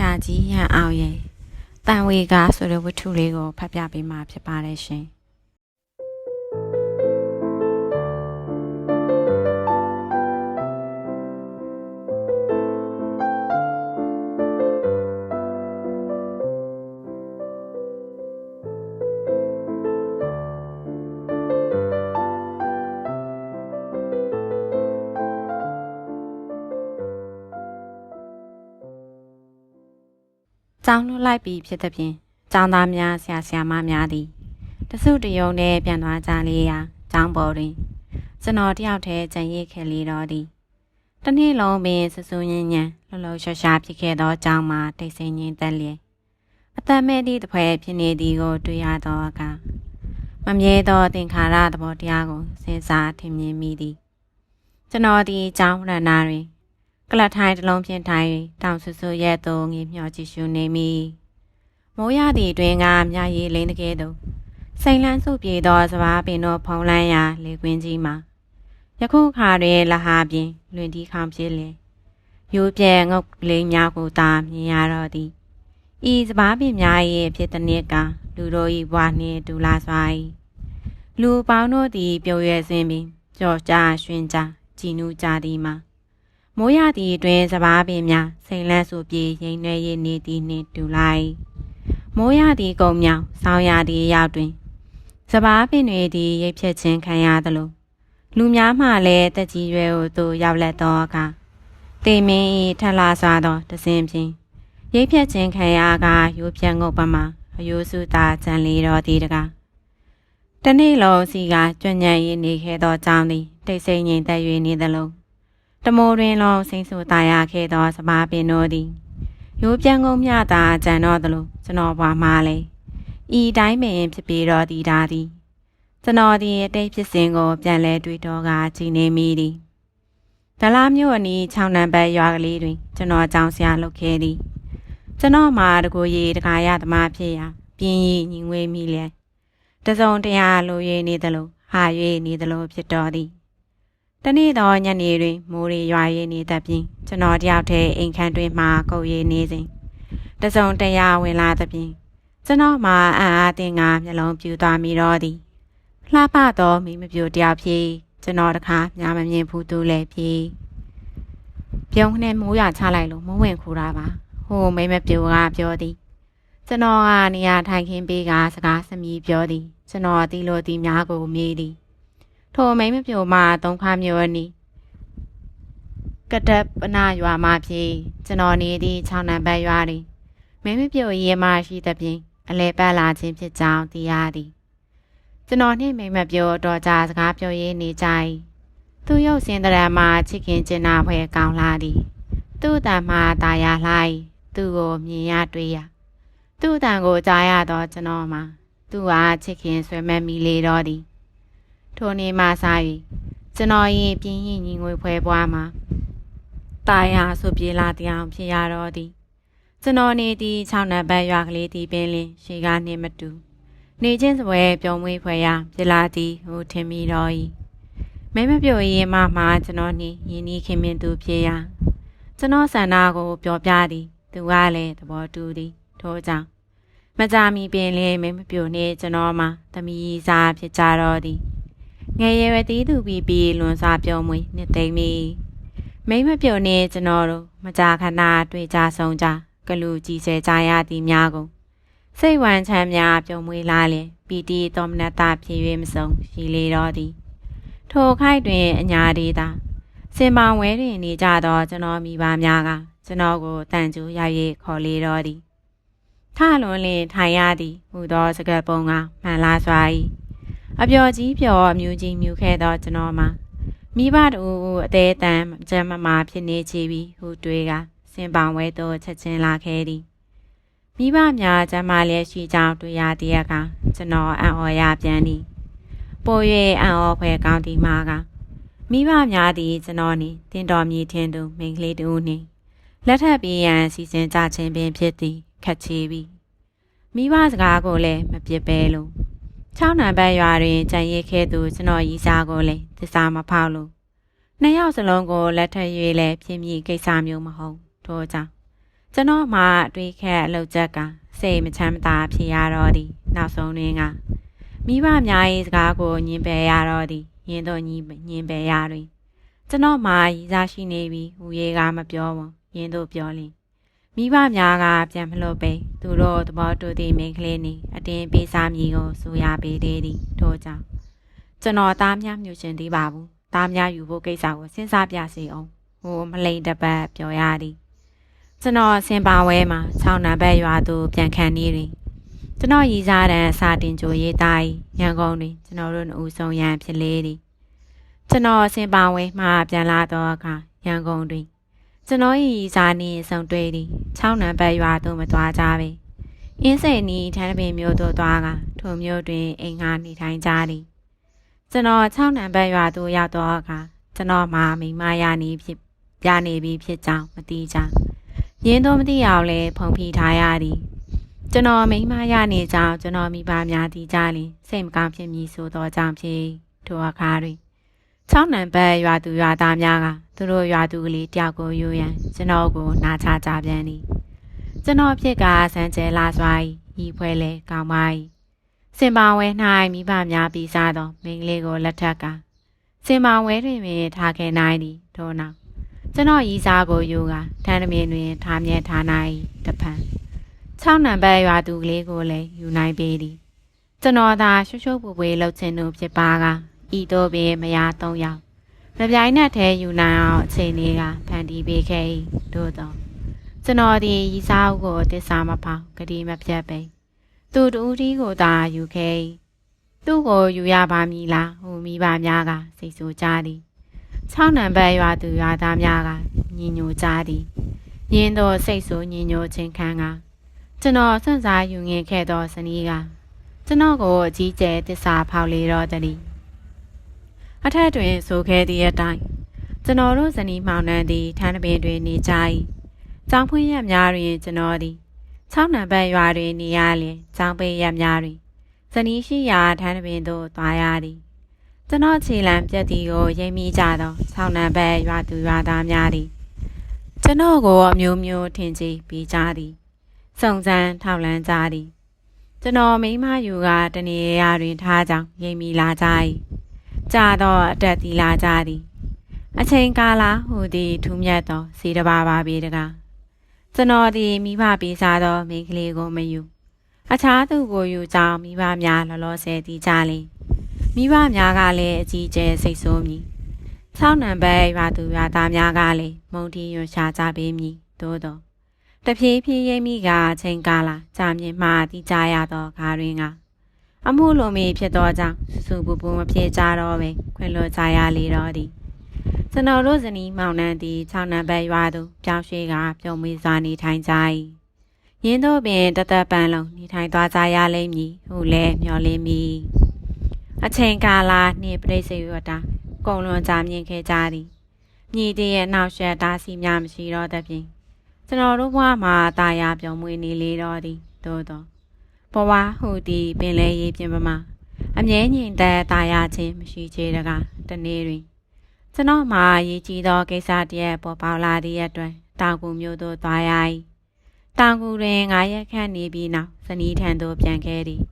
ရာကြီးရန်အောင်ရဲ့တန်ဝေကားဆိုတဲ့ဝတ္ထုလေးကိုဖတ်ပြပေးမှာဖြစ်ပါတယ်ရှင်။ ကျောင်းလွတ်လိုက်ပြီးဖြစ်သဖြင့်ကျောင်းသားများဆရာဆရာမများသည်တစုတယုံနဲ့ပြန်သွားကြလေရာကျောင်းပေါ်တွင်ကျွန်တော်တယောက်တည်းကြံရစ်ခဲ့လေတော့သည်။တစ်နေ့လုံးပင်စဆူညင်ညံလှလှရှာရှာဖြစ်ခဲ့သောကျောင်းမှာတိတ်ဆိတ်ငြိမ်သက်လျက်အသက်မဲ့သည့်တစ်ဖွဲဖြစ်နေသည်ကိုတွေ့ရသောအခါမမြဲသောသင်္ခါရသဘောတရားကိုစဉ်းစားထင်မြင်မိသည်။ကျွန်တော်ဒီကျောင်းရဏတွင် ကလတ်ထိုင်တစ်လုံးဖြင့်ထိုင်၍တောင်ဆူဆူရဲ့သို့ငေမျှော်ကြည့်ရှုနေမိမိုးရသည့်တွင်ကမြရည်လိမ့်တကယ်သို့စိန်လန်းစုပြေသောစဘာပင်တို့ဖုံးလန်းရာလေကွင်းကြီးမှာယခုခါတွင်လဟာပြင် လွင်တီခေါင်ဖြစ်လေရိုးပြဲငုတ်လေးများကိုသာမြင်ရတော့သည်ဤစဘာပင်များ၏ဖြစ်တဲ့နေ့ကလူတို့၏ဘွားနှင့်ဒူလာစွာ၏လူပေါင်းတို့သည်ပျော်ရွှင်စဉ်ပင်ကြော်ကြရွှင်ကြကြည်နူးကြသည်မှာ မိုးရသည့်အတွင်းစပားပင်များစိန်လန့်ဆိုပြေရိမ်နှဲရည်နေသည်နှင့်တူလိုက်မိုးရသည့်ကုံမြောင်ဆောင်းရသည့်ရောက်တွင်စပားပင်တွေသည်ရိပ်ဖြက်ခြင်းခံရသလိုလူများမှလည်းတက်ကြီးရွယ်ကိုသူရောက်လက်သောအခါတေမင်း၏ထက်လာစွာသောတစင်ဖြင့်ရိပ်ဖြက်ခြင်းခံရကရိုးဖြက်ငုတ်ပမာအယိုးစုသာကြံလေတော်သည်တကားတနေ့လုံးစီကကြွညံ့ရည်နေခဲ့သောကြောင်းသည်တိတ်ဆိတ်ငြိမ်သက်၍နေသလုံး တမိုးတွင်လုံးစိမ့်ဆူตายရခဲ့သောစပါးပင်တို့သည်ရိုးပြန်ကုန်မြတာကြံတော့သလိုကျွန်တော်ဘွားမလေးဤတိုင်းပင်ဖြစ်ပြီးတော့ဒီဒါသည်ကျွန်တော်ဒီအတိတ်ဖြစ်စဉ်ကိုပြန်လဲတွေးတော့ကကြည်နေမိသည်ဒလားမျိုးအနီး6နံပါတ်ရွာကလေးတွင် ကျွန်တော်ကြောင်းဆရာလုပ်ခဲ့သည်ကျွန်တော်မှာတကူရီတကာရသမားဖြစ်ရာပြင်းရီညီငွေမိလဲတစုံတရာလိုရည်နေသလိုဟာ၍နေသလိုဖြစ်တော်သည် တနေ့သောညနေတွင်မိုးရီရွာရည်နေတတ်ပြီးကျွန်တော်တယောက်တည်းအိမ်ခန်းတွင်မှကုတ်ရည်နေစဉ်တစုံတရာဝင်လာသဖြင့်ကျွန်တော်မှအံ့အားသင်ကမျက်လုံးပြူသွားမိတော့သည်လှပသောမိမပြူတယောက်ဖြစ်ကျွန်တော်တခါညာမမြင်ဘူးသူလည်းဖြစ်ပြုံးနဲ့မိုးရချလိုက်လို့မဝင်ခူတာပါဟိုမိမပြူကပြောသည်ကျွန်တော်ကနေရာထိုင်ခင်းပေးကစကားစမီပြောသည်ကျွန်တော်တီလို့တီများကိုမေးသည် ထိုမိမ့်မပြိုမှာသုံးခါမျိုးအနီးကတပ်ပနာရွာမှာဖြစ်ကျွန်တော်နေသည့်6နံပါတ်ရွာတွင်မိမ့်မပြိုရေမှရှိသဖြင့်အလဲပတ်လာခြင်းဖြစ်ကြောင်းသိရသည်ကျွန်တော်နှင့်မိမ့်မပြိုတော့ကြစကားပြောရင်းနေကြ၏သူရုပ်စင်တရံမှာချစ်ခင်ကျင်နာဖွဲကောင်းလာသည် သူ့တန်မှာตายရလှိုင်းသူ့ကိုမြင်ရတွေ့ရသူ့တန်ကိုကြားရတော့ကျွန်တော်မှာသူ့ဟာချစ်ခင်ဆွဲမက်မိလေတော့သည် ထိုနေ့မှစ၍ကျွန်တော်၏ပြင်းရင်ညီငွေဖွဲပွားမှာตายဟာဆိုပြေလာတရားဖြစ်ရတော့သည် ကျွန်တော်နေသည့်6နံပါတ်ရွာကလေးသည်ပင်လင်ရှေကနှင့်မတူ နေချင်းစပွဲပြုံးမွေးဖွဲရဖြစ်လာသည်ဟိုထင်မိတော့၏မဲမပြိုရင်မှမှကျွန်တော်နှင့်ယင်းဤခင်မင်သူဖြစ်ရာကျွန်တော်ဆန္ဒကိုပြောပြသည် သူကလည်းသဘောတူသည်ထို့ကြောင့်မကြမီပင်လင်မဲမပြိုနှင့်ကျွန်တော်မှသမီးစားဖြစ်ကြတော့သည် ငယ်ရွယ်တီးသူပြီးပြီးလွန်စွာပြုံးမွေနှစ်သိမ့်မီမိမ့်မပြုံနေကျွန်တော်တို့မကြာခဏတွေ့ကြဆုံကြကလူကြီးဆဲကြရသည်များကိုစိတ်ဝမ်းချမ်းများပြုံးမွေလာလင်ပီတီတော်မနတာဖြစ်၍မဆုံးရှိလေတော့သည်ထိုခိုက်တွင်အညာဒေတာစင်ပောင်ဝဲတွင်နေကြသောကျွန်တော်မိဘများကကျွန်တော်ကိုတန်ကျူရ၍ခေါ်လေတော့သည်ထလွန်လင်ထိုင်ရသည်ဟူသောစကားပုံကမှန်လားစွာ၏ အပျော်ကြီးပျော်အမျိုးကြီးမြူခဲ့သောကျွန်တော်မှာမိဘတို့အသေးတန်ကျမ်းမမာဖြစ်နေချပြီးဟူတွေးကစင်ပောင်ဝဲသို့ချက်ချင်းလာခဲ့သည်မိဘများကျမ်းမာလျက်ရှိကြောင်းတွေ့ရသည့်အခါကျွန်တော်အံ့ဩရပြန်သည်ပို၍အံ့ဩဖွယ်ကောင်းသည်မှာကမိဘများသည်ကျွန်တော်နှင့်တင်တော်မြည်ထင်သူမိန်းကလေးတူနှင့်လက်ထပ်ပြီးရန်စီစဉ်ကြခြင်းပင်ဖြစ်သည်ခက်ချေပြီမိဘစကားကိုလည်းမပြစ်ပဲလို့ 6နံပါတ်ရွာတွင်ကြံရစ်ခဲ့သူကျွန်တော်ရီစားကိုလည်းသစ္စာမဖောက်လို့နှစ်ယောက်စလုံးကိုလက်ထပ်၍လည်းပြင်းပြကိစ္စမျိုးမဟုတ်ထို့ကြောင့်ကျွန်တော်မှတွေးခက်အလုပ်ချက်ကစိတ်မချမ်းမသာဖြစ်ရတော့သည်နောက်ဆုံးတွင်ကမိဘများ၏စကားကိုညင်ပယ်ရတော့သည်ယင်းတို့ညင်ညင်ပယ်ရတွင်ကျွန်တော်မှရည်စားရှိနေပြီဟူရေးကမပြောဘူးယင်းတို့ပြောလင် မိဘများကပြန်မလို့ပဲသူတို့သဘောတူသည့်မိန်းကလေးနှင့်အတင်းပေးစားမည်ကိုဆိုရပေသေးသည်ထို့ကြောင့်ကျွန်တော်သားများမြူရှင်သေးပါဘူးသားများယူဖို့ကိစ္စကိုစဉ်းစားပြစီအောင်ဟိုမလိန်တပတ်ပြောရသည်ကျွန်တော်ဆင်ပါဝဲမှာ6နံပါတ်ရွာသူပြန်ခံနေတွင်ကျွန်တော်ရည်စားတဲ့စာတင်ကြိုရေးသားရန်ကုန်တွင်ကျွန်တော်တို့နှစ်ဦးဆုံးရန်ဖြစ်လေသည်ကျွန်တော်ဆင်ပါဝဲမှပြန်လာတော့အခါရန်ကုန်တွင် ကျွန်တော်၏ရည်စားနှင့်ဆုံတွေ့သည်6နံပါတ်ရွာသို့မသွားကြပေအင်းစိန်နီထန်းပင်မျိုးသို့သွားကထိုမျိုးတွင်အိမ်ငါနေထိုင်ကြသည်ကျွန်တော်6နံပါတ်ရွာသို့ရောက်တော့အခါကျွန်တော်မှမိမရနေဖြစ်ပြနေပြီဖြစ်ကြောင်းမသိကြရင်းတော့မသိအောင်လဲဖုန်ဖိထားရသည်ကျွန်တော်မိမရနေကြောင်းကျွန်တော်မိဘများသိကြလင်စိတ်မကောင်းဖြစ်မည်ဆိုသောကြောင့်ဖြစ်ထိုအခါတွင် 6နံပါတ်ရွာသူရွာသားများကသူတို့ရွာသူကလေးတယောက်ကိုယူရန်ကျွန်တော်ကိုနာချကြပြန်သည်ကျွန်တော်ဖြစ်ကစံကျဲလာစွာဤဖွဲလဲကောင်းပါ၏စင်ပါဝဲ၌မိဘများပြီးစားသောမိန်းကလေးကိုလက်ထက်ကစင်ပါဝဲတွင်ပင်ထားခဲ့နိုင်သည်ထို့နောက်ကျွန်တော်ရီစားကိုယူကထန်းသမင်းတွင်ထားမြဲထားနိုင်တဖန်6နံပါတ်ရွာသူကလေးကိုလည်းယူနိုင်ပေသည်ကျွန်တော်သာရှုပ်ရှုပ်ပွေပွေလှုပ်ချင်သူဖြစ်ပါက ဤတို့ပင်မယား၃ယောက်မပြိုင်နဲ့ထဲယူနိုင်အောင်အချိန်လေးကဖန်တီးပေးခဲ့၏တို့တော့ကျွန်တော်ဒီရီစားဦးကိုတစ္ဆာမဖောက်ဂတိမပြတ်ပဲသူတူတီကိုသာယူခဲ့၏သူ့ကိုယူရပါမည်လားဟူမိဘများကစိတ်ဆိုကြသည်6နံပါတ်ရွာသူရွာသားများကညင်ညိုကြသည်ရင်းတော့စိတ်ဆိုညင်ညိုခြင်းခံကကျွန်တော်စွန့်စားယူငင်ခဲ့သောဇနီးကကျွန်တော်ကိုအကြီးကျယ်တစ္ဆာဖောက်လေတော့တည်း အထက်တွင်ဆိုခဲ့သည့်အတိုင်းကျွန်တော်တို့ဇနီးမောင်နှံသည်ထန်းတပင်တွင်နေကြ၏ကျောင်းဖွင့်ရက်များတွင်ကျွန်တော်သည်6နံပါတ်ရွာတွင်နေရလျင်ကျောင်းပိတ်ရက်များတွင်ဇနီးရှိရာထန်းတပင်သို့သွားရသည်ကျွန်တော်ခြေလံပြက်တီကိုရိပ်မိကြသော6နံပါတ်ရွာသူရွာသားများသည်ကျွန်တော်ကိုအမျိုးမျိုးထင်ကြီးပြီးကြသည်စုံစမ်းထောက်လန်းကြသည်ကျွန်တော်မိမယူကတနေရာတွင်ထားကြောင်းရိပ်မိလာကြ၏ ကြာတော့အတက်တီလာကြသည် အချိန်ကာလဟူသည်ထူးမြတ်သောစီတပါပါပေတကားကျွန်တော်သည်မိဘပေးစားသောမိန်းကလေးကိုမယူအခြားသူကိုယူကြောင်းမိဘများလောလောဆယ်တည်ကြလေမိဘများကလည်းအကြီးကျယ်စိတ်ဆိုးမည်၆နံပါတ်ရွာသူရွာသားများကလည်းမုံတီရွှရှာကြပေးမည်သို့တော့တဖြည်းဖြည်းရိပ်မိကအချိန်ကာလကြာမြင့်မှတည်ကြရသောခါတွင်က အမှုလိုမီဖြစ်သောကြောင့်စူပူပူမဖြစ်ကြတော့ပဲခွင်လွတ်ကြရလေတော့သည်ကျွန်တော်တို့ဇနီးမောင်နှံသည်6နံပါတ်ရွာသူပြောင်းရွှေ့ကပြုံးမွေးစွာနေထိုင်ကြ၏ရင်းတို့ပင်တသက်ပန်းလုံးနေထိုင်သွားကြရလိမ့်မည်ဟုလည်းမျှော်လင့်မိအချိန်ကာလနှင့်ပြိစိတ်ရတာကုံလွန်ကြမြင်ခဲ့ကြသည်မြည်တည်းရဲ့နောက်ရှက်တားစီများမရှိတော့သဖြင့်ကျွန်တော်တို့ဘဝမှာတာယာပြုံးမွေးနေလေတော့သည်သို့တော့ ဘဝဟူသည်ပင်လဲရေးပြင်ပမှာအမြဲငြိမ်သက်တာယာခြင်းမရှိချေတကားတနေ့တွင်ကျွန်တော်မှာရည်ကြီးသောကိစ္စတည်းပေါ်ပေါလာသည့်အတွက်တောင်ကူမျိုးသို့သွားရ၏တောင်ကူတွင်ငါရက်ခန့်နေပြီးနောက်ဇနီးထံသို့ပြန်ခဲ့သည်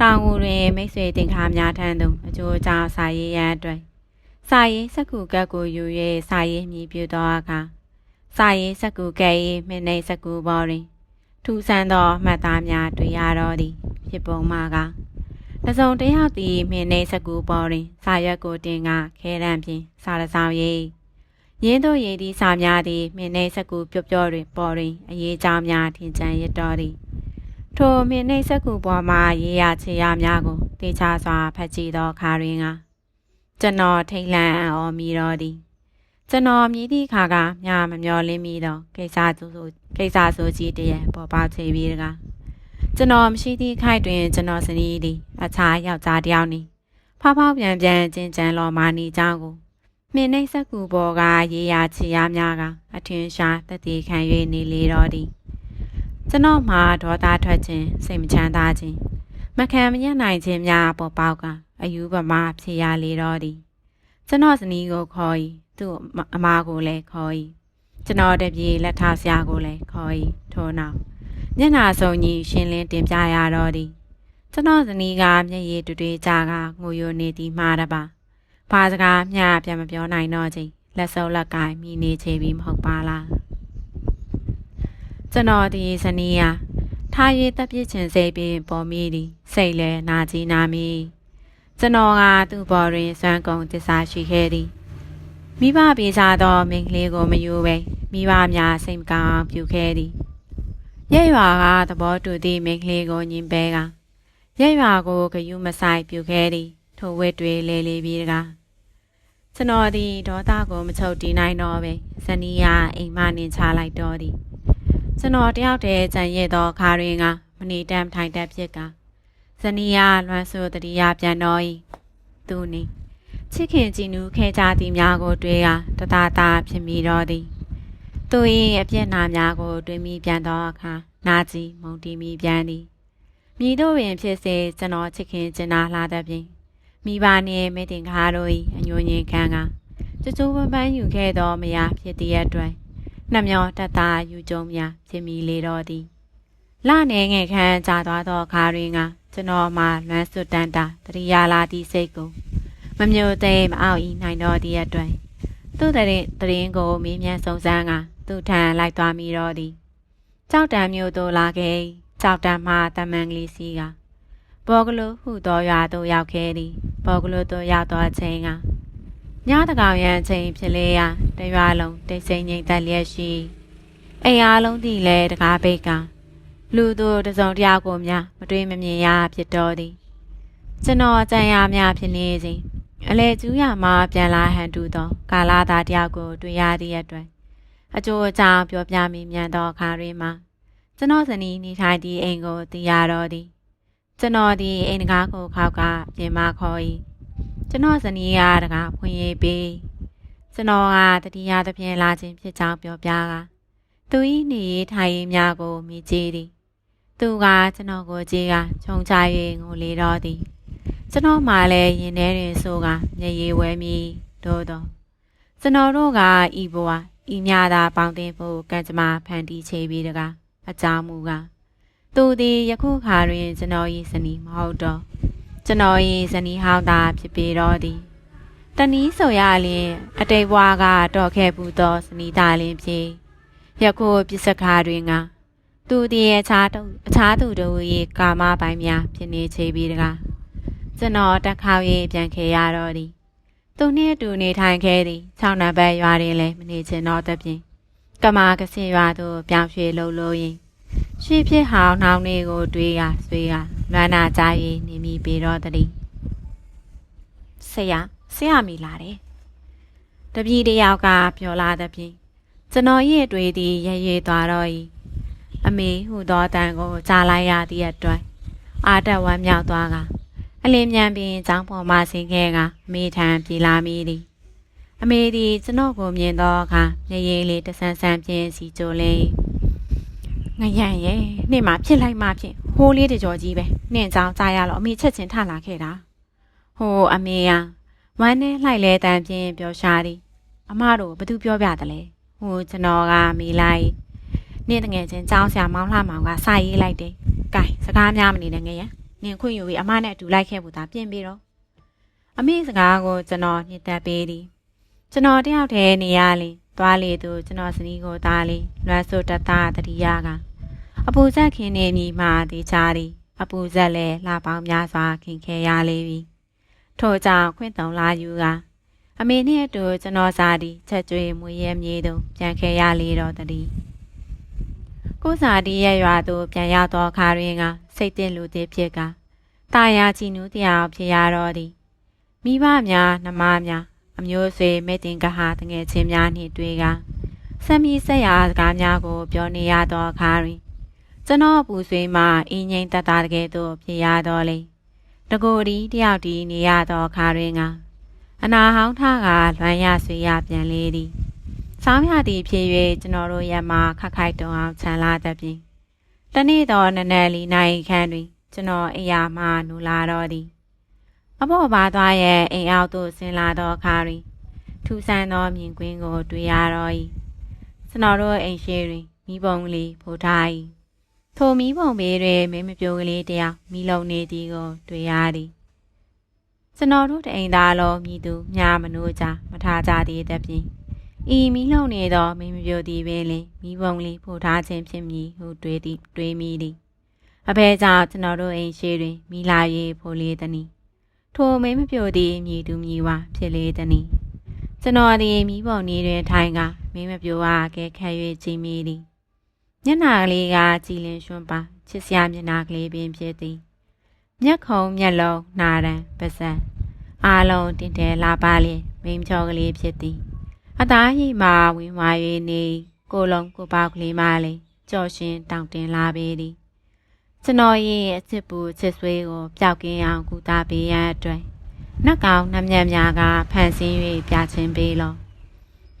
တောင်ကူတွင်မိတ်ဆွေတင်ကားများထံသို့အကျိုးကြောင့်စာရေးရန်အတွက်စာရေးစက္ကူကတ်ကိုယူ၍စာရေးမြည်ပြသောအခါစာရေးစက္ကူကဲ့၏မင်းနေစက္ကူပေါ်တွင် ထူဆန်းသောမှတ်သားများတွေ့ရတော့သည် ဖြစ်ပုံမှာကတစုံတယောက်သည်မင်းနေစကူပေါ်တွင်စာရွက်ကိုတင်ကခဲတံဖြင့်စာရဆောင်ရေးရင်းတို့ရည်သည့်စာများသည်မင်းနေစကူပျော့ပျော့တွင်ပေါ်တွင်အရေးကြောင်းများထင်ကြံရတော်သည်ထိုမင်းနေစကူပေါ်မှရေးရချေရများကိုတေချာစွာဖတ်ကြည့်သောခါတွင်ကကျွန်တော်ထိတ်လန့်အံ့ဩမိတော်သည် ကျွန်တော်မြည်သည့်ခါကမြမမျောလင်းမိသောကိစ္စဆိုဆိုကိစ္စဆိုကြီးတည်းပေါ်ပေါက်ချေပြီးတကားကျွန်တော်မရှိသည့်ခိုက်တွင်ကျွန်တော်စနီးသည်အခြားယောက်ျားတစ်ယောက်နီဖောက်ဖောက်ပြန်ပြန်ကျင်ကြံလော်မာနေကြောင်းကိုမင်းနှိမ့်ဆက်ကူပေါ်ကရေးရချီရများကအထင်ရှားတတိခံ၍နေလေတော့သည်ကျွန်တော်မှာဒေါသထွက်ခြင်းစိတ်မချမ်းသာခြင်းမခံမရနိုင်ခြင်းများပေါ်ပေါက်ကအယူပမာဖြစ်ရလေတော့သည်ကျွန်တော်ဇနီးကိုခေါ်၏ သူ့အမားကိုလည်းခေါ်၏ကျွန်တော်တပြေလက်ထောက်ဆရာကိုလည်းခေါ်၏ထို့နောက်မျက်နှာစုံကြီးရှင်းလင်းတင်ပြရတော့သည်ကျွန်တော်ဇနီးကမျက်ရည်တူတွေကြကငိုယိုနေသည်မှားတပါဘာစကားမျှပြန်မပြောနိုင်တော့ချင်းလက်စုပ်လက်ကင်မိနေချေပြီးမဟုတ်ပါလားကျွန်တော်ဒီဇနီးယာထားရည်တက်ပြစ်ချင်စိတ်ပင်ပေါ်မိသည်စိတ်လည်းနာကြီးနာမိကျွန်တော်ကသူ့ဘော်တွင်စွမ်းကုန်တစ္ဆာရှိခဲ့သည် မိဘပေးစားသောမိန်းကလေးကိုမယူပဲမိဘများစိတ်မကောင်းအောင်ပြုခဲ့သည်ရဲ့ရွာကသဘောတူသည့်မိန်းကလေးကိုညင်ပဲကရဲ့ရွာကိုဂယုမဆိုင်ပြုခဲ့သည်ထိုဝက်တွေလေလေပြီးတကားကျွန်တော်သည်ဒေါသကိုမချုပ်တီးနိုင်တော့ပဲဇနီးကအိမ်မနှင်ချလိုက်တော့သည်ကျွန်တော်တယောက်တည်းကြံရသောခါရင်းကမနေတမ်းထိုင်တတ်ဖြစ်ကဇနီးကလွမ်းဆိုတတိယပြန်တော်၏သူနေ ချစ်ခင်ကြည်နူးခဲကြသည်များကိုတွေးကတတတာဖြစ်မိတော့သည်သူ၏အပြစ်နာများကိုတွေးမိပြန်သောအခါနာကြည်မုန်တီမိပြန်သည်မြည်တို့ပင်ဖြစ်စေကျွန်တော်ချစ်ခင်ကျင်နာလာတဲ့ပြင်မိဘနှင့်မိတင်ကားတို့၏အညိုညင်ခံကကြကြိုးပန်းပန်းယူခဲ့သောမယားဖြစ်သည့်အတွက်နှမျောတတ်တာယူကြုံများဖြစ်မိလေတော့သည်လနေငယ်ခမ်းကြာသွားသောအခါတွင်ကကျွန်တော်မှလွမ်းစွတ်တန်တာတရိယာလာသည့်စိတ်ကို မမျိုးသိမ်းမအောင်ဤနိုင်တော့သည့်အတွက်သူ့တဲ့တရင်ကိုမေးမြန်းစုံစမ်းကသူ့ထံလိုက်သွားမိတော့သည်ကြောက်တံမျိုးသို့လာခဲ့ကြောက်တံမှတမန်ကလေးစီကဘောကလူဟုသောရွာသို့ရောက်ခဲ့သည်ဘောကလူသို့ရောက်သောချိန်ကညတကောင်ရန်ချိန်ဖြစ်လေရာတရွာလုံးတိတ်ဆိတ်ငိမ့်သက်လျက်ရှိအိမ်အားလုံးသည်လည်းတကားပိတ်ကလူသူတစုံတယောက်ကိုများမတွေးမမြင်ရဖြစ်တော်သည်ကျွန်တော်ကြံရများဖြစ်နေစဉ် အလေကျူးရမှပြန်လာဟန်တူသော ကာလာသားတယောက်ကိုတွေ့ရသည့်အတွက်အကျိုးအကြောင်းပြောပြမိမြန်သောအခါတွင်မှကျွန်တော်ဇနီးနေထိုင်သည့်အိမ်ကိုသိရတော့သည်ကျွန်တော်ဒီအိမ်တကားကိုခောက်ကပြင်မခေါ်၏ကျွန်တော်ဇနီးကတကားဖွင့်ရေးပေးကျွန်တော်ကတတိယသဖြင့်လာခြင်းဖြစ်ကြောင်းပြောပြကသူ၏နေထိုင်ရေးများကိုမိကြည့်သည်သူကကျွန်တော်ကိုကြည့်ကခြုံချ၍ငိုလေတော့သည် ကျွန်တော်မှလည်းရင်ထဲတွင်ဆိုကမျက်ရည်ဝဲမိတို့တော့ကျွန်တော်တို့ကဤဘဝဤမြသာပေါင်းတင်ဖို့ကံကြမ္မာဖန်တီးချေပြီးတကားအကြောင်းမူကားသူသည်ယခုခါတွင်ကျွန်တော်၏ဇနီးမဟုတ်တော့ကျွန်တော်၏ဇနီးဟောင်းသာဖြစ်ပေတော့သည်တနည်းဆိုရလျင်အတိတ်ဘဝကတော့ခဲ့ဘူးသောဇနီးသားလင်ဖြစ်ယခုပြစ်စကားတွင်ကသူသည်အခြားတို့အခြားသူတို့၏ကာမပိုင်းများဖြစ်နေချေပြီးတကား ကျွန်တော်တက်ခေါ၍ပြန်ခဲ့ရတော့သည်သူနှင့်အတူနေထိုင်ခဲ့သည်6နံပါတ်ရွာတွင်လည်းမနေချင်တော့သဖြင့်ကမာကစင်ရွာသို့ပြောင်းရွှေ့လို့လို့ရင်ရွှေဖြစ်ဟောင်းနှောင်းလေးကိုတွေးရဆွေးရလွမ်းနာကြ၍နေမိပေတော့တည်းဆရာဆရာမိလာတယ်တပည့်တယောက်ကပြောလာသဖြင့်ကျွန်တော်ရဲ့တွေးသည်ရရဲသွားတော့၏အမေဟူသောတန်ကိုကြားလိုက်ရသည့်အတွက်အာတဝမ်းမြောက်သွားက အလင်းမြန်ပင်ចောင်းပေါ်မှဆင်းခဲ့ကမိထံပြေးလာမိသည်အမေသည်ကျွန်တော်ကိုမြင်တော့အခါမျက်ရည်လေးတဆန်းဆန်းပြင်းစီကြိုလေငရံရဲ့နှင့်မှဖြစ်လိုက်မှဖြစ်ဟိုးလေးတကြောကြီးပဲနှင့်ကြောင်းကြားရလို့အမေချက်ချင်းထလာခဲ့တာဟိုအမေကဝမ်းနဲ့လှိုက်လဲတန်ပြင်းပြောရှာသည်အမတို့ဘာသူပြောပြတယ်လဲဟိုကျွန်တော်ကမိလိုက်နင့်တငယ်ချင်းကြောင်းဆရာမောင်းလှမောင်ကစာရေးလိုက်တယ်ကဲစကားများမနေနဲ့ငရံ နင်ခွင့်ယူပြီးအမနဲ့အတူလိုက်ခဲ့ဖို့သာပြင်ပြီးတော့အမေစကားကိုကျွန်တော်ညှစ်သက်ပေးသည်ကျွန်တော်တယောက်တည်းနေရလေသွားလေသူကျွန်တော်စနီးကိုသားလေလွမ်းဆိုတတ်တာတတိယကအပူဇက်ခင်းနေမိမှတေချာသည်အပူဇက်လည်းလှပေါင်းများစွာခင်ခဲရလေပြီထို့ကြောင့်ခွင့်တုံလာယူကအမေနှင့်အတူကျွန်တော်စားသည်ချက်ကျွေးမွေရဲမြေသို့ပြန်ခဲရလေတော့တည်းကိုစာတီရဲ့ရွာသို့ပြန်ရောက်သောအခါတွင်က စိတ်တင်လူသည်ဖြစ်ကတာယာချီနူးတရားဖြစ်ရတော့သည်မိဘများနှမများအမျိုးဆွေမဲတင်ကဟာတငယ်ချင်းများနှင့်တွေ့ကဆက်မီဆက်ရာစကားများကို ပြောနေရသောအခါတွင်ကျွန်တော်ပူဆွေးမှအင်းငိမ့်တတ်တာတကယ်သို့ဖြစ်ရတော့လေတကိုယ်ဒီတယောက်ဒီနေရသောအခါတွင်ကအနာဟောင်းထားကလွမ်းရဆွေရပြန်လေသည်ဆောင်းရသည်ဖြစ်၍ကျွန်တော်တို့ရမခက်ခိုက်တုံအောင်ခြံလာတတ်ပြီး တနေ့တော့နနက်လီနိုင်ခန့်တွင် ကျွန်တော်အိယာမှနူလာတော့သည်အဖို့ပါသွားရဲ့အိမ်အောက်သို့ဆင်းလာသောအခါတွင်ထူဆန်းသောမြင်ကွင်းကိုတွေ့ရတော့၏ကျွန်တော်တို့အိမ်ရှိတွင်မိဘုံကလေးဖိုထား၏ထိုမိဘုံဘေးတွင်မင်းမပြိုကလေးတယောက်မိလုံနေသည်ကိုတွေ့ရသည်ကျွန်တော်တို့တအိမ်သားလုံးမြည်သူမြာမနိုးကြမထားကြသေးသဖြင့် ဤမိလုံနေသောမင်းမပြိုသည်ပင်လင်မိဘုံကလေးဖိုထားခြင်းဖြစ်မည်ဟုတွေးသည်တွေးမိသည်အဘဲကြောင့်ကျွန်တော်တို့အိမ်ရှိတွင်မိလာ၍ဖိုလေသည်ထိုမင်းမပြိုသည်မြည်သူမြည်ဝါဖြစ်လေသည်ကျွန်တော်သည်မိဘုံနေတွင်ထိုင်ကမင်းမပြိုအားကဲခတ်၍ကြည်မိသည်မျက်နာကလေးကကြည်လင်ရွှန်းပါချစ်စရာမျက်နာကလေးပင်ဖြစ်သည်မျက်ခုံးမျက်လုံးနှာရန်ပါးစပ်အားလုံးတင်တယ်လာပါလျင်မိန်ချောကလေးဖြစ်သည် အသားရိပ်မှာဝင်ဝါ၍နေကိုယ်လုံးကိုယ်ပေါက်ကလေးမှလည်းကြော်ရှင်တောင့်တင်လာပေသည်ကျွန်တော်ရဲ့အချစ်ပူချစ်ဆွေးကိုပျောက်ကင်းအောင်ကူတာပေးရန်အတွက်နှက်ကောင်နှမျက်များကဖန်ဆင်း၍ပြချင်းပေးလော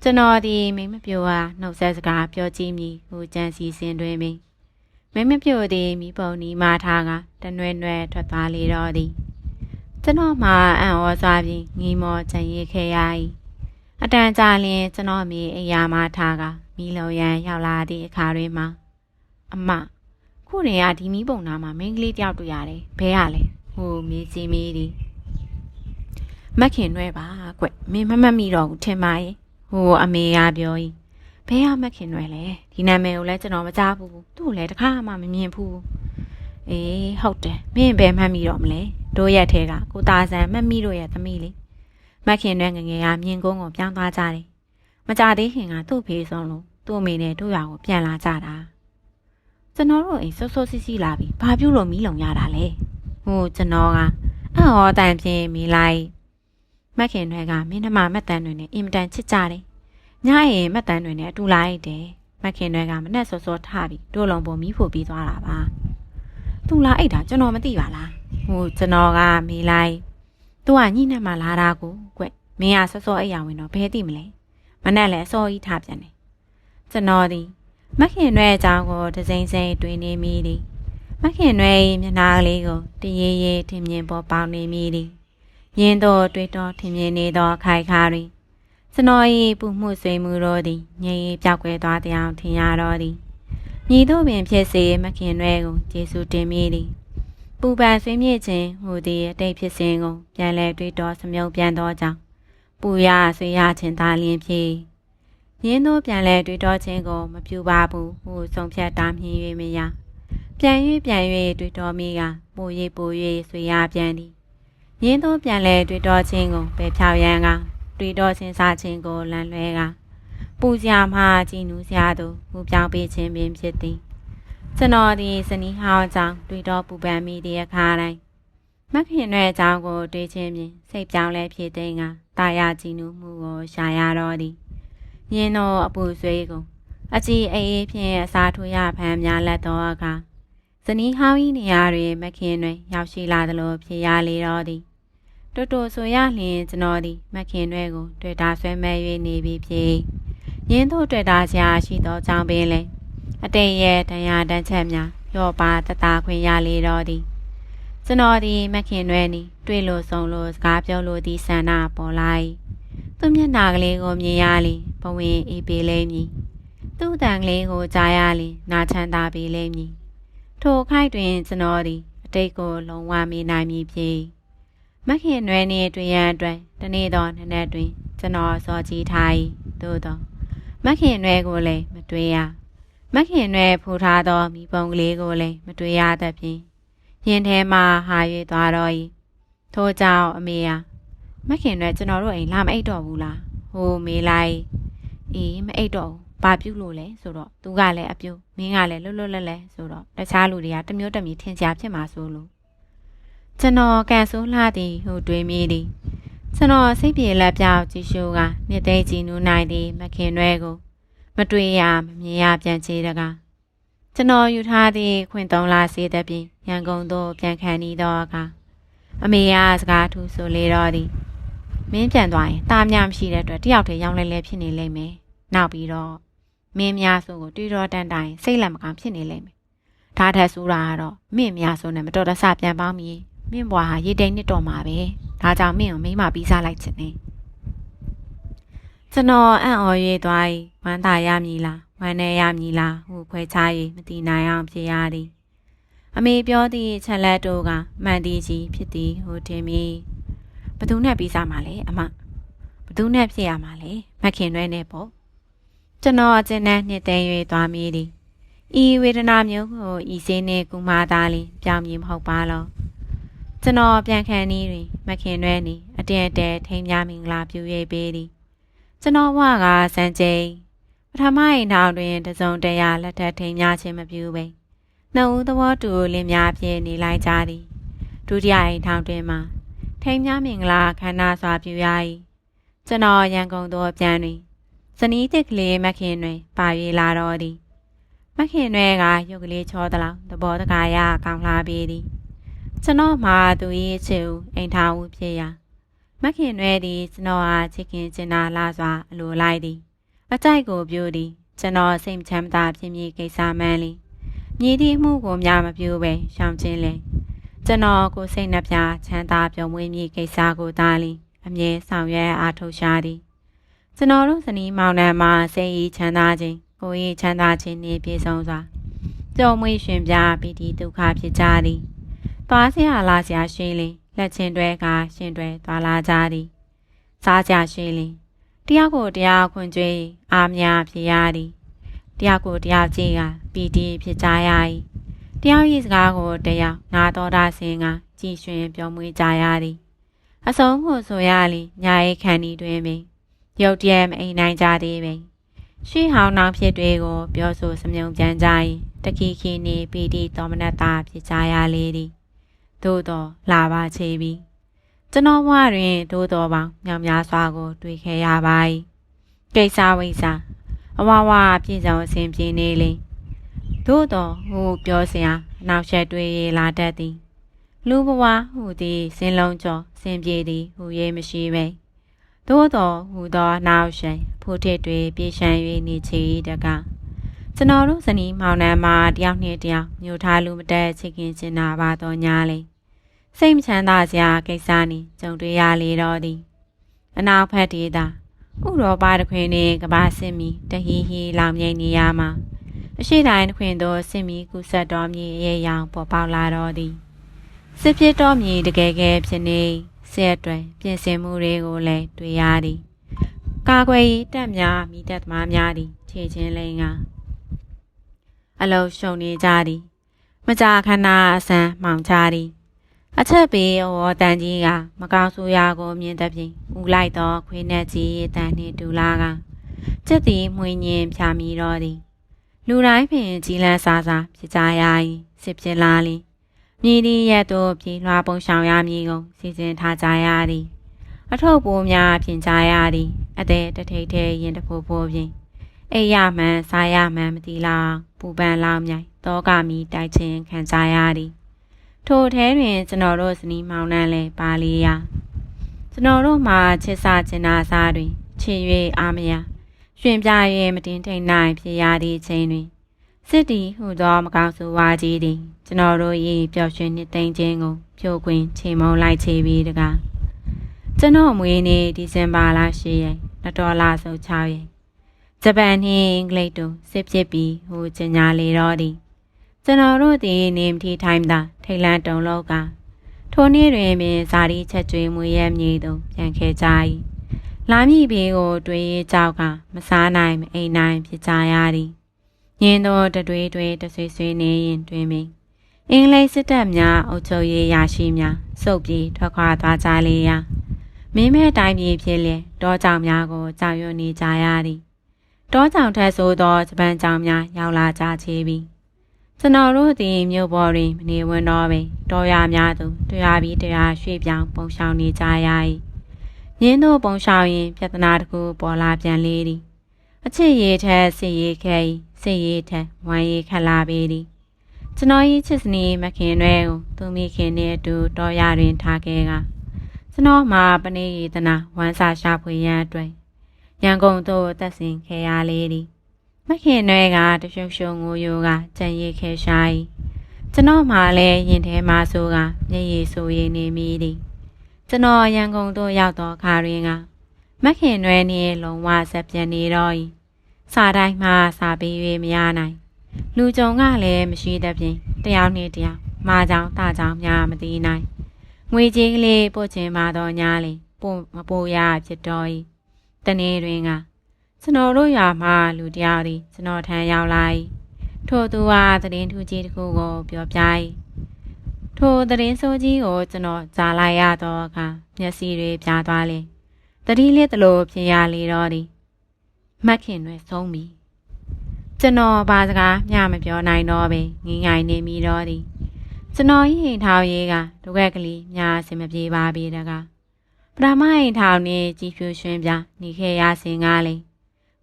ကျွန်တော်ဒီမိမပြိုဟာနှုတ်ဆက်စကားပြောကြည့်မည်ဟူကြံစီစဉ်တွင်မီမိမပြိုသည်မိပုံနီမာထားကတနွဲ့နွဲ့ထွက်သွားလေတော့သည်ကျွန်တော်မှအံ့ဩစွာပြီးငီမောချင်ရခဲ့ရ၏ အတန်ကြာလျင်ကျွန်တော်မိအိယာမထားကမိလုံရန်ရောက်လာသည့်အခါတွင်မှအမခုနေရဒီမိပုံနာမှာမိန်းကလေးတယောက်တွေ့ရတယ်ဘဲရလဲဟိုမေးကြည့်မိသည်မခင်နွဲပါကွမင်းမမတ်မိတော့ဘူးထင်ပါရဲ့ဟိုအမေကပြောရင်ဘဲရမခင်နွဲလဲဒီနာမည်ကိုလည်းကျွန်တော်မကြားဘူးသူ့ကိုလည်းတခါမှမမြင်ဘူးအေးဟုတ်တယ်မင်းဘယ်မှတ်မိတော့မလဲတို့ရက်ထဲကကိုသားဆန်မှတ်မိတို့ရဲ့သမီးလေး မခင်နွဲငငယ်ကမြင်ကုန်းကိုပြောင်းသွားကြတယ်မကြသေးခင်ကသူ့ဖေးဆုံးလို့သူ့အမေနဲ့တို့ရွာကိုပြန်လာကြတာကျွန်တော်တို့အိမ်ဆော့ဆော့စီစီလာပြီးဘာပြုလို့မီးလုံရတာလဲဟိုကျွန်တော်ကအဟောတန်ဖြင်းမိလိုက်မခင်တွေကမင်းနှမမက်တန်းတွေနဲ့အင်မတန်ချစ်ကြတယ်။ညရင်မက်တန်းတွေနဲ့အတူလာလိုက်တယ်။မခင်တွေကမနဲ့စောစောထပြီးတို့လုံးပုံမီးဖို့ပြီးသွားတာပါ။သူလာအိတ်တာကျွန်တော်မသိပါလား။ဟိုကျွန်တော်ကမေးလိုက်။ သူကညှိနှက်မှလာတာကိုကွ။မင်းကစောစောအိတ်ရဝင်တော့ဘယ်သိမလဲ။မနဲ့လည်းအစောကြီးထားပြန်တယ်။ကျွန်တော်ဒီမခင်တွေအကြောင်းကိုဒစိမ့်စိမ့်တွေးနေမိသည်။မခင်တွေမျက်နှာကလေးကိုတရေရေထင်မြင်ပေါ်ပေါက်နေမိသည်။ရင်းတော်တွေးတော်ထင်မြင်နေသောခိုင်ခါတွင်စနော၏ပူမှုဆွေမှုတော်သည်ငြိမ်၏ပြောက်ကွယ်သွားတဲ့အောင်ထင်ရတော်သည်ညီတို့ပင်ဖြစ်စေမခင်တွေကိုယေရှုတင်မိသည် ပူပန်ဆွေးမြေ့ခြင်းဟူသည်အတိတ်ဖြစ်စဉ်ကိုပြန်လဲတွေးတော်စမြုံပြန်သောကြောင့်ပူရဆွေရခြင်းသာလျင်ဖြစ်ရင်းတို့ပြန်လဲတွေးတော်ခြင်းကိုမပြူပါဘူးဟူဆုံးဖြတ်တာမြင်၍မရပြန်၍ပြန်၍တွေးတော်မိကပို၍ပို၍ဆွေရပြန်သည်ရင်းတို့ပြန်လဲတွေးတော်ခြင်းကိုပယ်ဖြောက်ရန်ကတွေ့တော့ချင်းစားခြင်းကိုလမ်းလွဲကပူစရာမှကြည်နူးစရာသို့မူပြောင်းပေးခြင်းပင်ဖြစ်သည် ကျွန်တော်ဒီစနီးဟောင်းကြောင့်တွေ့တော့ပူပန်မိတဲ့အခါတိုင်းမခင်ရဲ့အကြောင်းကိုတွေးခြင်းဖြင့်စိတ်ပြောင်းလဲဖြစ်တဲ့ကတာယာကြည်နူးမှုကိုရှာရတော့သည်ယင်းတော့အပူဆွေးကိုအကြည်အေးဖြင့်အစာထိုးရဖမ်းများလက်တော့အခါဇနီးဟောင်း၏နေရာတွင်မခင်တွင် ရောက်ရှိလာသလိုဖြစ်ရလေတော့သည်တူတူဆိုရလျင်ကျွန်တော်သည်မခင်တွေကိုတွေ့တာဆွဲမဲ့၍နေပြီဖြစ်ရင်းတို့တွေ့တာစရာရှိသောကြောင့်ပင်လေ အတိတ်ရဲ့တရားတန်းချက်များရော့ပါတတာခွင့်ရလေတော့သည်ကျွန်တော်သည်မခင်တွေနီတွေ့လို့ဆုံးလို့စကားပြောလို့ဒီဆန္ဒပေါ်လိုက်သူမျက်နာကလေးကိုမြင်ရလေဘဝင်အေးပေးလိမ့်မည်သူ့တန်ကလေးကိုကြားရလေနာချမ်းသာပေးလိမ့်မည်ထိုခိုက်တွင်ကျွန်တော်သည်အတိတ်ကိုလုံးဝမေးနိုင်မည်ဖြစ်မခင်နွယ်နေတွေ့ရန်အတွက်တနေ့တော့နနက်တွင် ကျွန်တော်စောကြည့်ထား၏သို့တော့မခင်နွယ်ကိုလည်းမတွေ့ရ မခင်နွယ်ဖူထားသောမိပုံကလေးကိုလည်းမတွေ့ရသဖြင့်ရင်ထဲမှဟာ၍သွားတော့၏ထို့ကြောင့်အမေဟာမခင်နွယ်ကျွန်တော်တို့အိမ်လာမအိတ်တော့ဘူးလားဟိုမေးလိုက်အေးမအိတ်တော့ဘူးဘာပြုလို့လဲဆိုတော့သူကလည်းအပြူမင်းကလည်းလွတ်လွတ်လပ်လပ်ဆိုတော့တခြားလူတွေကတမျိုးတမီထင်ရှားဖြစ်မှာဆိုလို့ကျွန်တော်ကန်ဆိုးလှသည်ဟုတွေးမိသည်ကျွန်တော်စိတ်ပြေလက်ပြောက်ကြည့်ရှုကနှစ်သိကြည်နူးနိုင်သည်မခင်ရွဲကို မတွေ့ရမမြင်ရပြန်ချေတကားကျွန်တော်ယူထားသည့်ခွင့်သုံးလာစေသဖြင့်ရန်ကုန်သို့ပြန်ခံနေသောအခါအမေကစကားထူဆိုလေတော့သည်မင်းပြန်သွားရင်တားများမရှိတဲ့အတွက်တယောက်တည်းရောင်းလဲလဲဖြစ်နေလိမ့်မယ်နောက်ပြီးတော့မင်းများဆိုကိုတွေးတော့တန်တိုင်းစိတ်လက်မကောင်းဖြစ်နေလိမ့်မယ်ဒါထက်ဆိုးတာကတော့မင်းများဆိုနဲ့မတော်တဆပြန်ပေါင်းပြီးမင်းဘွားဟာရေတိမ်နစ်တော်မှာပဲဒါကြောင့်မင်းကိုမိမပြီးစားလိုက်ချင်တယ် ကျွန်တော်အံ့ဩ၍သွား၏ဝမ်းသာရမည်လားဝမ်းနည်းရမည်လားဟုခွဲခြား၍မသိနိုင်အောင်ဖြစ်ရသည်အမေပြောသည့်ချက်လက်တို့ကမှန်သည်ကြီးဖြစ်သည်ဟုထင်မိဘသူနဲ့ပြီးစားမှာလဲအမဘသူနဲ့ဖြစ်ရမှာလဲမခင်ရွဲနဲ့ပေါ့ကျွန်တော်အကျဉ်းနဲ့နှစ်သိမ်း၍သွားမိသည်ဤဝေဒနာမျိုးကိုဤစင်းနှင့်ကုမာသားလင်ပြောင်းမြင်မဟုတ်ပါလောကျွန်တော်ပြန်ခံနည်းတွင် မခင်ရွဲနေအတဲတဲထိမ်းများမင်္ဂလာပြု၍ပေးသည် ကျွန်တော်ဝကစံချိန်ပထမအိမ်ထောင်တွင်တစုံတရာလက်ထပ်ထိမ်းများခြင်းမပြုပဲနှုတ်သဘောတူလင်းများဖြင့်နေလိုက်ကြသည်ဒုတိယအိမ်ထောင်တွင်မှာထိမ်းများမင်္ဂလာခန္ဓာစွာပြုရ၏ကျွန်တော်ရန်ကုန်သို့ပြန်တွင်ဇနီးတစ်ကလေးမခင်တွင်ပါ၍လာတော်သည်မခင်တွင်ကရုပ်ကလေးချောသလောက်သဘောတကာရကောင်းလာပေသည်ကျွန်တော်မှသူ၏ချစ်ဦးအိမ်ထောင်ဦးဖြစ်ရာ မခင်တွင်သည်ကျွန်တော်အားချစ်ခင်ကျင်နာလာစွာအလိုလိုက်သည်အကြိုက်ကိုပြိုသည်ကျွန်တော်စိတ်ချမ်းသာဖြစ်မည်ကိစ္စမှန်လီမြည်သည့်မှုကိုများမပြိုပဲရှောင်ခြင်းလေကျွန်တော်ကိုစိတ်နှပြချမ်းသာပျော်မွေးမည်ကိစ္စကိုသာလီအမြဲဆောင်ရွက်အားထုတ်ရှာသည်ကျွန်တော်တို့ဇနီးမောင်နှံမှာစိတ်ဤချမ်းသာခြင်းကိုယ်ဤချမ်းသာခြင်းနှင့်ပြည့်စုံစွာပျော်မွေးရှင်ပြပီတိဒုက္ခဖြစ်ကြသည်သွားစရာလာစရာရှိလင် လက်ချင်းတွဲကရှင်တွဲသွားလာကြသည်စားကြရှိလင်တယောက်ကိုတယောက်ခွန်ကြွေးအားများဖြစ်ရသည်တယောက်ကိုတယောက်ကြည့်ကပီတိဖြစ်ကြရ၏တယောက်၏စကားကိုတယောက်နာတော်တာစင်ကကြည်ရွှင်ပြောမွေးကြရသည်အဆုံးကိုဆိုရလီညာ၏ခန္ဒီတွင်ပင်ရုတ်တရက်မအိမ်နိုင်ကြသေးပင်ရှေးဟောင်းနောက်ဖြစ်တွေကို ပြောဆိုစမြုံပြန်ကြ၏တခိခိနေပီတိတော်မနတာဖြစ်ကြရလေသည် သို့တော်လာပါချေပြီကျွန်တော်ဘဝတွင်သို့တော်ပေါင်းမြောင်များစွာကို တွေ့ခဲ့ရပါ၏ကိစ္စဝိစာအဝဝပြည့်စုံအစဉ်ပြေနေလေသို့တော်ဟူပြောစရာအနောက်ရှက်တွေ့ရလာတတ်သည်လူဘဝဟူသည်စင်လုံးကျော်စင်ပြေသည်ဟူ၍မရှိပဲသို့တော်ဟူသောနောက်ရှက်ဖို့ထစ်တွေပြေရှံ၍နေချေတကကျွန်တော်တို့ဇနီးမောင်နှံမှာတယောက်နှင့်တယောက်ညှို့ထားလူမတက်ချစ်ခင်ချင်တာပါတော့ညာလေ စိတ်မချမ်းသာစရာကိစ္စနှင့်ကြုံတွေ့ရလေတော့သည်အနောက်ဖက်ဒေသဥရောပတခွင်နှင့်ကဘာစစ်မီတဟီဟီလောင်မြိတ်နေရမှာအရှိတိုင်းတခွင်သို့စစ်မီကူဆက်တော်မြေရဲ့ရောင်ပေါ်ပေါက်လာတော့သည်စစ်ဖြစ်တော်မြေတကယ်ကဲဖြစ်နေဆက်အတွက်ပြင်ဆင်မှုတွေကိုလည်းတွေ့ရသည်ကာကွယ်ရေးတပ်များမိတပ်သမားများသည်ခြေချင်းလိန်ကအလုံးရှုံနေကြသည် မကြာခဏအဆန်းမှောင်ချသည် အချက်ပေဩတန်ကြီးကမကောင်းဆိုးရာကိုမြင်တဲ့ဖြင့်ဦးလိုက်သောခွေးနဲ့ကြီးတန်နှင့်ဒူလာကကျက်သည်မွေညင်ဖြာမိတော့သည်လူတိုင်းပင်ကြီးလန်းစားစားဖြစ်ကြရ၏စစ်ဖြစ်လာလီမြည်သည်ရက်တို့ပြေးလွှားပုံရှောင်ရမည်ကုန်စီစဉ်ထားကြရသည်အထုပ်ပိုးများပြင်ကြရသည်အသည်တထိတ်ထဲရင်တဖို့ဖို့ပြင်အိရမှန်စားရမှန်မတိလောက်ပူပန်လောက်မြိုင်တောကမီတိုက်ချင်းခံကြရသည် ထိုထဲတွင်ကျွန်တော်တို့ဇနီးမောင်နှံလည်းပါလီယာကျွန်တော်တို့မှာချစ်စာကျင်နာစားတွင်ချစ်၍အာမယာရွှင်ပြ၍မတင်ထိန်နိုင်ဖြစ်ရသည့်အချိန်တွင်စစ်တီဟူသောမကောင်းဆိုဝါကြီးသည်ကျွန်တော်တို့၏ပျော်ရွှင်နှစ်သိမ့်ခြင်းကိုဖြိုခွင်းချိန်မုံလိုက်ချေပြီးတကားကျွန်တော်မွေးနေ့ဒီဇင်ဘာလ10ရက်နှစ်တော်လဆုပ်6ရက်ဂျပန်နှင့်အင်္ဂလိပ်တို့စစ်ဖြစ်ပြီးဟိုကျညာလေတော့သည် ကျွန်တော်တို့သည်နေမထီထိုင်းသာထိတ်လန့်တုံလောက်ကထိုနေ့တွင်ပင်ဇာတိချက်ကျွေးမွေရဲမြေသို့ပြန်ခဲ့ကြ၏လာမည့်ဘေးကိုတွေ့ရကြောက်ကမစားနိုင်မအိမ်နိုင်ဖြစ်ကြရသည်ညင်းသောတတွေးတွေတဆွေဆွေနေရင်တွင်ပင်အင်္ဂလိပ်စစ်တပ်များအုပ်ချုပ်ရေးရာရှိများစုပ်ပြေးထွက်ခွာသွားကြလေရာမင်းမဲတိုင်းပြည်ဖြစ်လျက်တောကြောင်များကိုကြောက်ရွံ့နေကြရသည်တောကြောင်ထက်ဆိုသောဂျပန်ကြောင်များရောက်လာကြချေပြီး ကျွန်တော်တို့သည်မြို့ပေါ်တွင်မနေဝင်တော့ပင်တော်ရများသူတရားပြီးတရားရွှေ့ပြောင်းပုံရှောင်နေကြရ၏ရင်းတို့ပုံရှောင်ရင်ပြဿနာတစ်ခုပေါ်လာပြန်လေသည်အချစ်ရည်ထက်စစ်ရည်ခဲ၏စစ်ရည်ထက်ဝမ်းရည်ခက်လာပေသည်ကျွန်တော်၏ချစ်စနီးမခင်တွေကိုသူမိခင်နှင့်အတူတော်ရတွင်ထားခဲ့ကကျွန်တော်မှာပနေရည်တနာဝမ်းစာရှာဖွေရန်အတွက်ရန်ကုန်သို့တက်ဆင်ခဲ့ရလေသည် မခင်နွဲကတရှုပ်ရှုံငိုယိုကကြံရည်ခဲရှာ၏ကျွန်တော်မှလည်းရင်ထဲမှာဆိုကမျက်ရည်ဆိုရည်နေမိသည်ကျွန်တော်ရန်ကုန်သို့ရောက်သောခါတွင်ကမမခင်နွယ်နေလုံးဝဆက်ပြန်နေတော့ဤစာတိုင်းမှစာပေး၍မရနိုင်လူကြုံကလည်းမရှိသဖြင့်တယောက်နဲ့တယောက်မာကြောင်တကြောင်များမသိနိုင်ငွေကြီးကလေးပို့ချင်ပါတော့ညာလေပို့မပို့ရဖြစ်တော့ဤတနေ့တွင်က ကျွန်တော်တို့ရွာမှာလူတယောက်သည်ကျွန်တော်ထံရောက်လာ၏ထို့သူဟာသတင်းထူးကြီးတစ်ခုကိုပြောပြ၏ထိုသတင်းဆိုးကြီးကိုကျွန်တော်ကြားလိုက်ရတော့အခါမျက်စိတွေပြားသွားလေတတိလေးတလို့ဖြစ်ရလေတော့သည်မက်ခင်တွေဆုံးပြီကျွန်တော်ဘာစကားမျှမပြောနိုင်တော့ပဲငိငိုင်နေမိတော့သည်ကျွန်တော်ဤဟိန်ထောင်ရေးကတဝက်ကလေးညာအစင်မပြေပါပြီတကားပထမဟိန်ထောင်နေကြည်ဖြူရွှင်ပြနေခဲ့ရစဉ်ကားလေ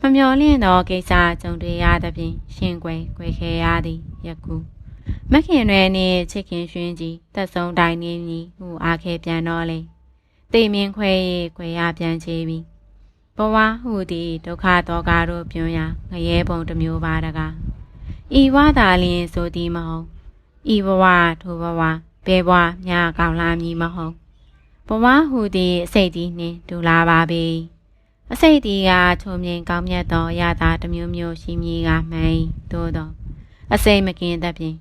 မမျော်လင့်သောကိစ္စကြုံတွေ့ရသဖြင့်ရှင်ကွယ်ကွယ်ခဲရသည်ယခုမခင်တွေနှင့်ချစ်ခင်ရွှင်ကြီးသက်ဆုံးတိုင်းနေမည်ဟုအားခဲပြန်တော့လေတိမ်မြင်ခွဲ၍ခွဲရပြန်ချေပြီဘဝဟုသည်ဒုက္ခတောကတို့ပြွန်းရာငရဲပုံတစ်မျိုးပါတကားဤဝါသာလျင်ဆိုသည်မဟုတ်ဤဘဝထိုဘဝဘဲဘဝမြကောင်းလာမည်မဟုတ်ဘဝဟုသည်အစိတ်သည်နှင့်ဒူလာပါပေ အစိတ်သည်ကချုံမြင်ကောင်းမြတ်သောအရာသာတစ်မျိုးမျိုးရှိမည်ကမှန်သို့သောအစိတ်မကင်းသဖြင့်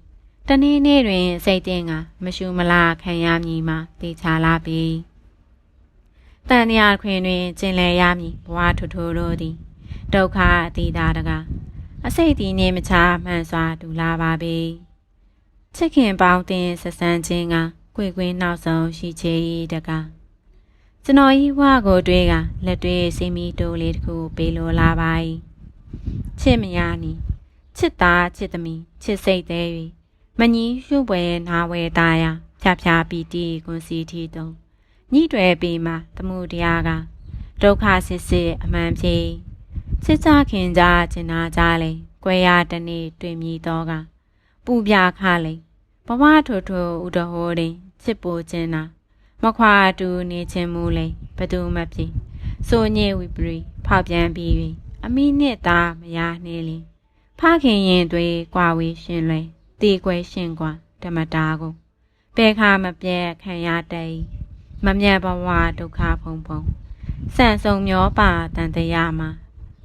တနေ့နေ့တွင်စိတ်တင်ကမရှူမလားခံရမည်မှာတေချာလာပြီတန်ရာခွင်တွင်ကျင်လည်ရမည်ဘဝထူထူတို့သည်ဒုက္ခအတိတာတကားအစိတ်ဒီနေမချမှန်စွာဒူလာပါပြီချစ်ခင်ပေါင်းတင်ဆက်ဆန်းခြင်းကကိုယ်ကွင်းနောက်ဆုံးရှိချေ၏တကား ကျွန်တော်ဤဝကိုတွေးကလက်တွေးစီမီတိုးလေးတစ်ခုပေးလိုလာပါ၏ချစ်မရနီချစ်သားချစ်သမီးချစ်စိတ်သေး၍မညီရှုပ်ပွဲနာဝဲသားရဖြာဖြာပီတီကွန်စီတီတုံညှိတွယ်ပေမှာသမှုတရားကဒုက္ခစစ်စစ်အမှန်ဖြေချစ်ကြခင်ကြကျင်နာကြလေကွဲရတနေ့တွေ့မြည်တော့ကပူပြခလေဘဝထိုထိုဥဒဟောတင်ချစ်ပိုခြင်းနာ မခွာတူနေခြင်းမူလေဘသူမဖြစ်ဆိုညေဝိပရိဖောက်ပြန်ပြီး၍အမိနှင့်သားမရနှင်းလင်ဖခင်ရင်တွေကွာဝေးရှင်လွယ်တေကွယ်ရှင်ကွာဓမ္မတာကိုဘယ်ခါမပြဲခံရတဲ့မမြတ်ဘဝဒုက္ခဖုံဖုံဆန့်ဆုံမျောပါတန်တရားမှာ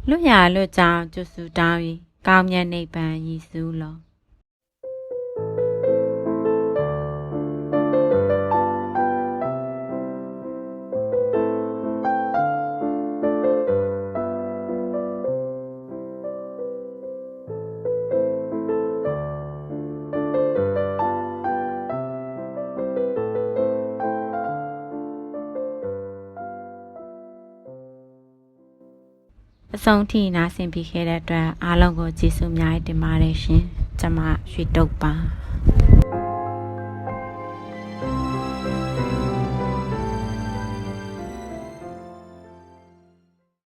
လွတ်ရလွတ်ကြောင်းကျွစုတောင်း၍ကောင်းမြတ်နိဗ္ဗာန်ရည်စူးလော ဆုံးထိနားဆင်ပြီးခဲ့တဲ့အတွက်အားလုံးကိုကျေးဇူးအများကြီးတင်ပါတယ်ရှင်။ကျွန်မရွှေတုတ်ပါ။